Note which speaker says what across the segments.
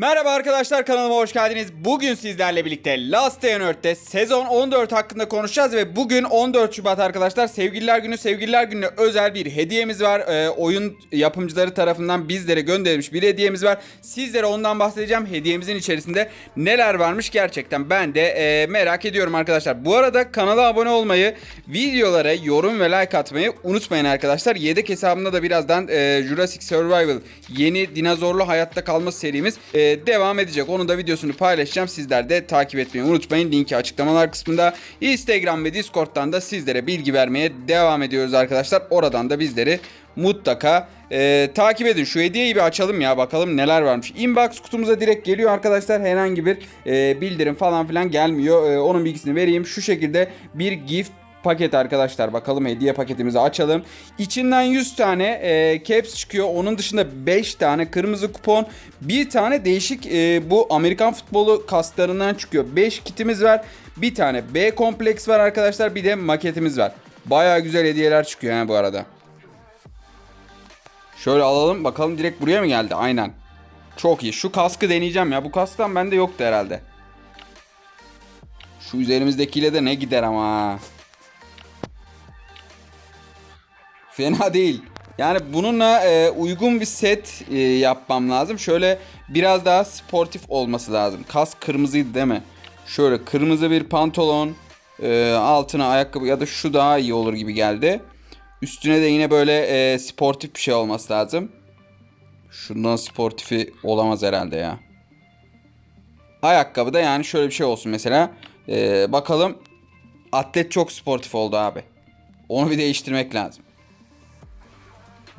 Speaker 1: Merhaba arkadaşlar kanalıma hoş geldiniz. Bugün sizlerle birlikte Last Day on Earth'te sezon 14 hakkında konuşacağız ve bugün 14 Şubat arkadaşlar Sevgililer Günü. Sevgililer Günü'ne özel bir hediyemiz var. Ee, oyun yapımcıları tarafından bizlere gönderilmiş bir hediyemiz var. Sizlere ondan bahsedeceğim. Hediyemizin içerisinde neler varmış gerçekten ben de e, merak ediyorum arkadaşlar. Bu arada kanala abone olmayı, videolara yorum ve like atmayı unutmayın arkadaşlar. Yedek hesabımda da birazdan e, Jurassic Survival yeni dinozorlu hayatta kalma serimiz e, devam edecek. Onun da videosunu paylaşacağım. Sizler de takip etmeyi unutmayın. Linki açıklamalar kısmında. Instagram ve Discord'dan da sizlere bilgi vermeye devam ediyoruz arkadaşlar. Oradan da bizleri mutlaka e, takip edin. Şu hediyeyi bir açalım ya bakalım neler varmış. Inbox kutumuza direkt geliyor arkadaşlar. Herhangi bir e, bildirim falan filan gelmiyor. E, onun bilgisini vereyim. Şu şekilde bir gift paket arkadaşlar. Bakalım hediye paketimizi açalım. İçinden 100 tane e, caps çıkıyor. Onun dışında 5 tane kırmızı kupon. Bir tane değişik e, bu Amerikan futbolu kaslarından çıkıyor. 5 kitimiz var. Bir tane B kompleks var arkadaşlar. Bir de maketimiz var. Baya güzel hediyeler çıkıyor ha bu arada. Şöyle alalım bakalım direkt buraya mı geldi? Aynen. Çok iyi. Şu kaskı deneyeceğim ya. Bu kasktan bende yoktu herhalde. Şu üzerimizdekiyle de ne gider ama. Fena değil. Yani bununla e, uygun bir set e, yapmam lazım. Şöyle biraz daha sportif olması lazım. Kask kırmızıydı değil mi? Şöyle kırmızı bir pantolon, e, altına ayakkabı ya da şu daha iyi olur gibi geldi. Üstüne de yine böyle e, sportif bir şey olması lazım. Şundan sportifi olamaz herhalde ya. Ayakkabı da yani şöyle bir şey olsun mesela. E, bakalım. Atlet çok sportif oldu abi. Onu bir değiştirmek lazım.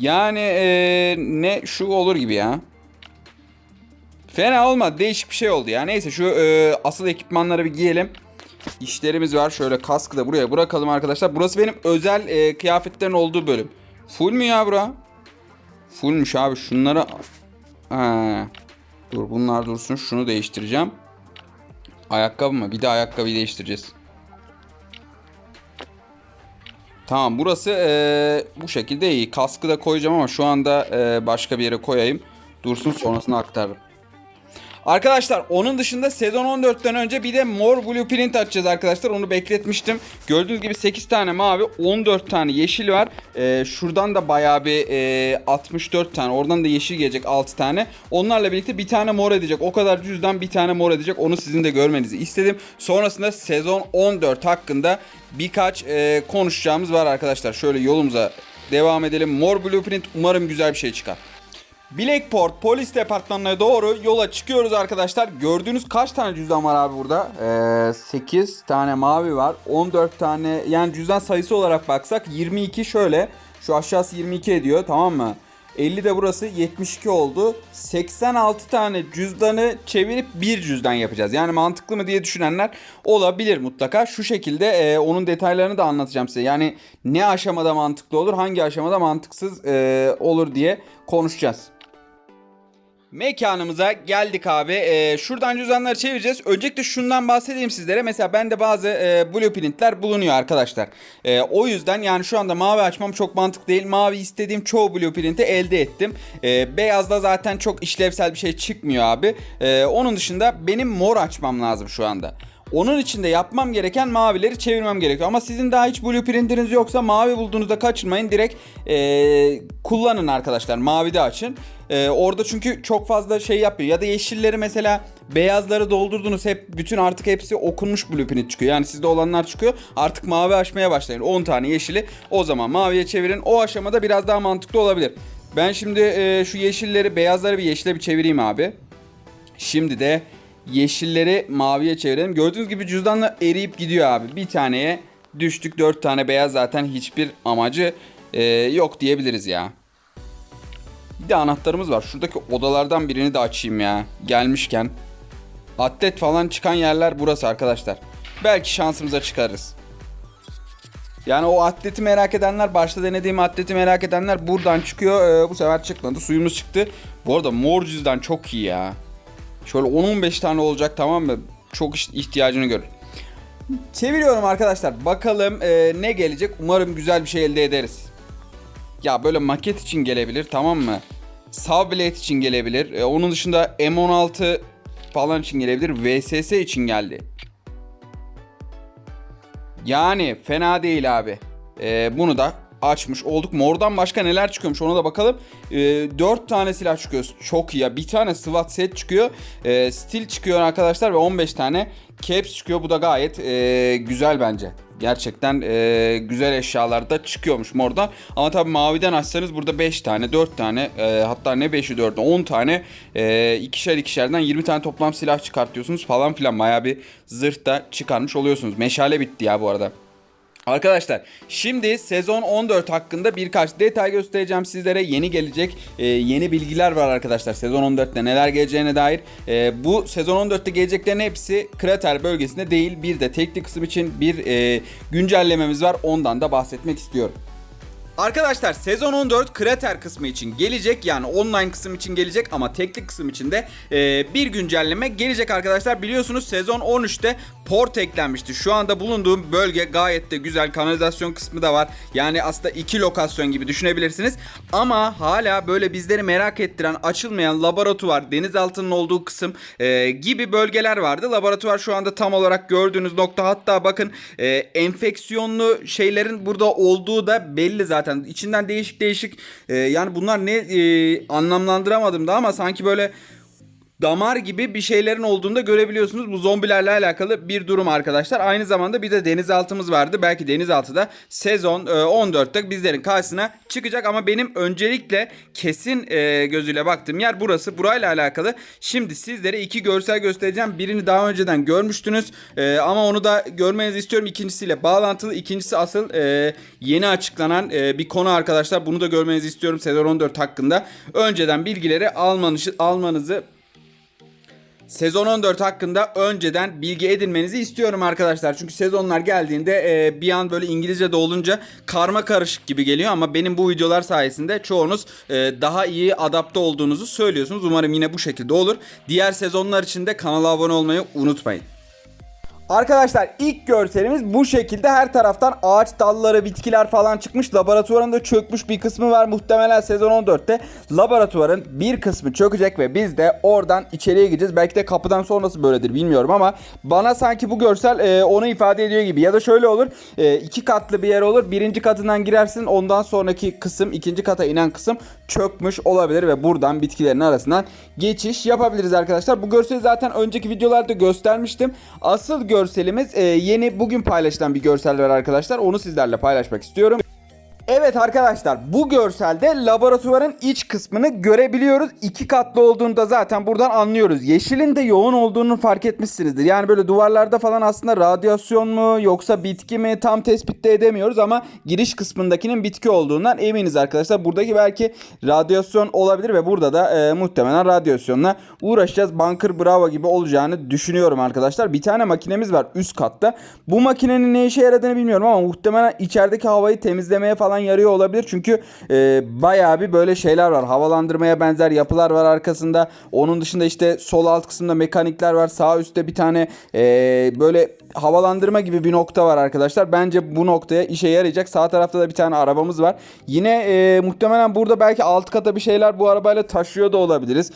Speaker 1: Yani e, ne şu olur gibi ya. Fena olmadı. Değişik bir şey oldu ya. Neyse şu e, asıl ekipmanları bir giyelim. İşlerimiz var. Şöyle kaskı da buraya bırakalım arkadaşlar. Burası benim özel e, kıyafetlerin olduğu bölüm. Full mü ya bura? Fullmüş abi. Şunları... Ha. Dur bunlar dursun. Şunu değiştireceğim. Ayakkabı mı? Bir de ayakkabıyı değiştireceğiz. Tamam burası eee, bu şekilde iyi. Kaskı da koyacağım ama şu anda eee, başka bir yere koyayım. Dursun sonrasını aktarırım. Arkadaşlar onun dışında sezon 14'ten önce bir de mor blueprint açacağız arkadaşlar. Onu bekletmiştim. Gördüğünüz gibi 8 tane mavi 14 tane yeşil var. Ee, şuradan da bayağı bir e, 64 tane. Oradan da yeşil gelecek 6 tane. Onlarla birlikte bir tane mor edecek. O kadar cüzdan bir tane mor edecek. Onu sizin de görmenizi istedim. Sonrasında sezon 14 hakkında birkaç e, konuşacağımız var arkadaşlar. Şöyle yolumuza devam edelim. Mor blueprint umarım güzel bir şey çıkar. Blackport polis departmanına doğru yola çıkıyoruz arkadaşlar. Gördüğünüz kaç tane cüzdan var abi burada? Ee, 8 tane mavi var. 14 tane yani cüzdan sayısı olarak baksak 22 şöyle. Şu aşağısı 22 ediyor tamam mı? 50 de burası 72 oldu. 86 tane cüzdanı çevirip bir cüzdan yapacağız. Yani mantıklı mı diye düşünenler olabilir mutlaka. Şu şekilde e, onun detaylarını da anlatacağım size. Yani ne aşamada mantıklı olur, hangi aşamada mantıksız e, olur diye konuşacağız. Mekanımıza geldik abi. Ee, şuradan cüzdanları çevireceğiz. Öncelikle şundan bahsedeyim sizlere. Mesela bende bazı e, blueprintler bulunuyor arkadaşlar. E, o yüzden yani şu anda mavi açmam çok mantıklı değil. Mavi istediğim çoğu blueprinti elde ettim. E, beyazda zaten çok işlevsel bir şey çıkmıyor abi. E, onun dışında benim mor açmam lazım şu anda. Onun için de yapmam gereken mavileri çevirmem gerekiyor. Ama sizin daha hiç blueprintiniz yoksa mavi bulduğunuzda kaçırmayın. Direkt e, kullanın arkadaşlar. Mavide açın. E, orada çünkü çok fazla şey yapıyor. Ya da yeşilleri mesela beyazları doldurdunuz. Hep bütün artık hepsi okunmuş blueprint çıkıyor. Yani sizde olanlar çıkıyor. Artık mavi açmaya başlayın. 10 tane yeşili o zaman maviye çevirin. O aşamada biraz daha mantıklı olabilir. Ben şimdi e, şu yeşilleri beyazları bir yeşile bir çevireyim abi. Şimdi de yeşilleri maviye çevirelim. Gördüğünüz gibi cüzdanla eriyip gidiyor abi. Bir taneye düştük. Dört tane beyaz zaten hiçbir amacı e, yok diyebiliriz ya. Bir de anahtarımız var. Şuradaki odalardan birini de açayım ya. Gelmişken. Atlet falan çıkan yerler burası arkadaşlar. Belki şansımıza çıkarız. Yani o atleti merak edenler, başta denediğim atleti merak edenler buradan çıkıyor. Ee, bu sefer çıkmadı. Suyumuz çıktı. Bu arada mor cüzdan çok iyi ya. Şöyle 10-15 tane olacak tamam mı? Çok ihtiyacını görür. Çeviriyorum arkadaşlar. Bakalım e, ne gelecek. Umarım güzel bir şey elde ederiz. Ya böyle maket için gelebilir tamam mı? Subblade için gelebilir. E, onun dışında M16 falan için gelebilir. VSS için geldi. Yani fena değil abi. E, bunu da açmış olduk. Mordan başka neler çıkıyormuş ona da bakalım. E, 4 tane silah çıkıyor. Çok iyi ya. Bir tane SWAT set çıkıyor. E, Steel çıkıyor arkadaşlar ve 15 tane Caps çıkıyor. Bu da gayet e, güzel bence. Gerçekten e, güzel eşyalar da çıkıyormuş mordan. Ama tabii maviden açsanız burada 5 tane, 4 tane e, hatta ne 5'i 4'ü 10 tane e, ikişer ikişerden 20 tane toplam silah çıkartıyorsunuz falan filan. Baya bir zırh da çıkarmış oluyorsunuz. Meşale bitti ya bu arada. Arkadaşlar şimdi sezon 14 hakkında birkaç detay göstereceğim sizlere. Yeni gelecek e, yeni bilgiler var arkadaşlar sezon 14'te neler geleceğine dair. E, bu sezon 14'te geleceklerin hepsi krater bölgesinde değil. Bir de teknik kısım için bir e, güncellememiz var. Ondan da bahsetmek istiyorum. Arkadaşlar sezon 14 krater kısmı için gelecek yani online kısım için gelecek ama teknik kısım için de e, bir güncelleme gelecek arkadaşlar. Biliyorsunuz sezon 13'te port eklenmişti. Şu anda bulunduğum bölge gayet de güzel kanalizasyon kısmı da var. Yani aslında iki lokasyon gibi düşünebilirsiniz. Ama hala böyle bizleri merak ettiren açılmayan laboratuvar, denizaltının olduğu kısım e, gibi bölgeler vardı. Laboratuvar şu anda tam olarak gördüğünüz nokta hatta bakın e, enfeksiyonlu şeylerin burada olduğu da belli zaten. İçinden değişik değişik e, yani bunlar ne e, anlamlandıramadım da ama sanki böyle damar gibi bir şeylerin olduğunu da görebiliyorsunuz. Bu zombilerle alakalı bir durum arkadaşlar. Aynı zamanda bir de denizaltımız vardı. Belki denizaltı da sezon e, 14'te bizlerin karşısına çıkacak ama benim öncelikle kesin e, gözüyle baktığım yer burası. Burayla alakalı şimdi sizlere iki görsel göstereceğim. Birini daha önceden görmüştünüz E, ama onu da görmenizi istiyorum. İkincisiyle bağlantılı. İkincisi asıl e, yeni açıklanan e, bir konu arkadaşlar. Bunu da görmenizi istiyorum sezon 14 hakkında. Önceden bilgileri almanızı, almanızı Sezon 14 hakkında önceden bilgi edinmenizi istiyorum arkadaşlar. Çünkü sezonlar geldiğinde e, bir an böyle İngilizce de olunca karma karışık gibi geliyor ama benim bu videolar sayesinde çoğunuz e, daha iyi adapte olduğunuzu söylüyorsunuz. Umarım yine bu şekilde olur. Diğer sezonlar için de kanala abone olmayı unutmayın. Arkadaşlar ilk görselimiz bu şekilde her taraftan ağaç dalları bitkiler falan çıkmış. Laboratuvarında çökmüş bir kısmı var. Muhtemelen sezon 14'te laboratuvarın bir kısmı çökecek ve biz de oradan içeriye gideceğiz. Belki de kapıdan sonrası böyledir bilmiyorum ama bana sanki bu görsel e, onu ifade ediyor gibi. Ya da şöyle olur e, iki katlı bir yer olur. Birinci katından girersin ondan sonraki kısım ikinci kata inen kısım çökmüş olabilir ve buradan bitkilerin arasından geçiş yapabiliriz arkadaşlar. Bu görseli zaten önceki videolarda göstermiştim. Asıl görselimiz e, yeni bugün paylaşılan bir görsel var arkadaşlar. Onu sizlerle paylaşmak istiyorum. Evet arkadaşlar bu görselde laboratuvarın iç kısmını görebiliyoruz. İki katlı olduğunu da zaten buradan anlıyoruz. Yeşilin de yoğun olduğunu fark etmişsinizdir. Yani böyle duvarlarda falan aslında radyasyon mu yoksa bitki mi tam tespitte edemiyoruz ama giriş kısmındakinin bitki olduğundan eminiz arkadaşlar. Buradaki belki radyasyon olabilir ve burada da e, muhtemelen radyasyonla uğraşacağız. Bunker Bravo gibi olacağını düşünüyorum arkadaşlar. Bir tane makinemiz var üst katta. Bu makinenin ne işe yaradığını bilmiyorum ama muhtemelen içerideki havayı temizlemeye falan yarıyor olabilir. Çünkü e, bayağı bir böyle şeyler var. Havalandırmaya benzer yapılar var arkasında. Onun dışında işte sol alt kısımda mekanikler var. Sağ üstte bir tane e, böyle havalandırma gibi bir nokta var arkadaşlar. Bence bu noktaya işe yarayacak. Sağ tarafta da bir tane arabamız var. Yine e, muhtemelen burada belki alt kata bir şeyler bu arabayla taşıyor da olabiliriz.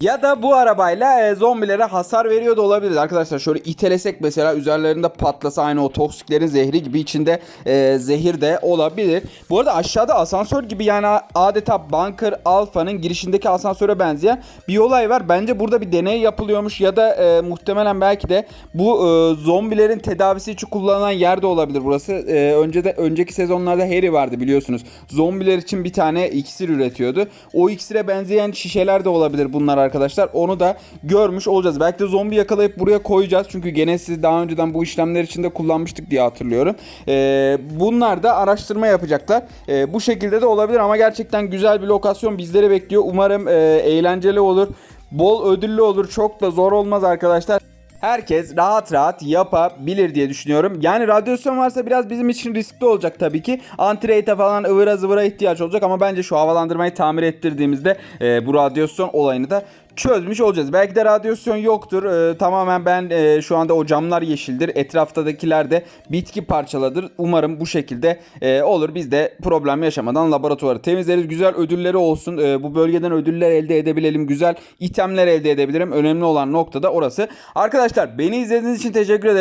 Speaker 1: Ya da bu arabayla e, zombilere hasar veriyor da olabilir arkadaşlar. Şöyle itelesek mesela üzerlerinde patlasa aynı o toksiklerin zehri gibi içinde e, zehir de olabilir. Bu arada aşağıda asansör gibi yani adeta Bunker Alpha'nın girişindeki asansöre benzeyen bir olay var. Bence burada bir deney yapılıyormuş ya da e, muhtemelen belki de bu e, zombilerin tedavisi için kullanılan yer de olabilir burası. E, önce de önceki sezonlarda Harry vardı biliyorsunuz. Zombiler için bir tane iksir üretiyordu. O iksire benzeyen şişeler de olabilir bunlar arkadaşlar. Onu da görmüş olacağız. Belki de zombi yakalayıp buraya koyacağız. Çünkü gene siz daha önceden bu işlemler için de kullanmıştık diye hatırlıyorum. Ee, bunlar da araştırma yapacaklar. Ee, bu şekilde de olabilir ama gerçekten güzel bir lokasyon bizleri bekliyor. Umarım e, eğlenceli olur. Bol ödüllü olur. Çok da zor olmaz arkadaşlar herkes rahat rahat yapabilir diye düşünüyorum. Yani radyasyon varsa biraz bizim için riskli olacak tabii ki. Antreyte falan ıvıra zıvıra ihtiyaç olacak ama bence şu havalandırmayı tamir ettirdiğimizde e, bu radyasyon olayını da çözmüş olacağız. Belki de radyasyon yoktur. Ee, tamamen ben e, şu anda o camlar yeşildir. Etraftakiler de bitki parçaladır. Umarım bu şekilde e, olur. Biz de problem yaşamadan laboratuvarı temizleriz. Güzel ödülleri olsun. E, bu bölgeden ödüller elde edebilelim. Güzel itemler elde edebilirim. Önemli olan nokta da orası. Arkadaşlar beni izlediğiniz için teşekkür ederim.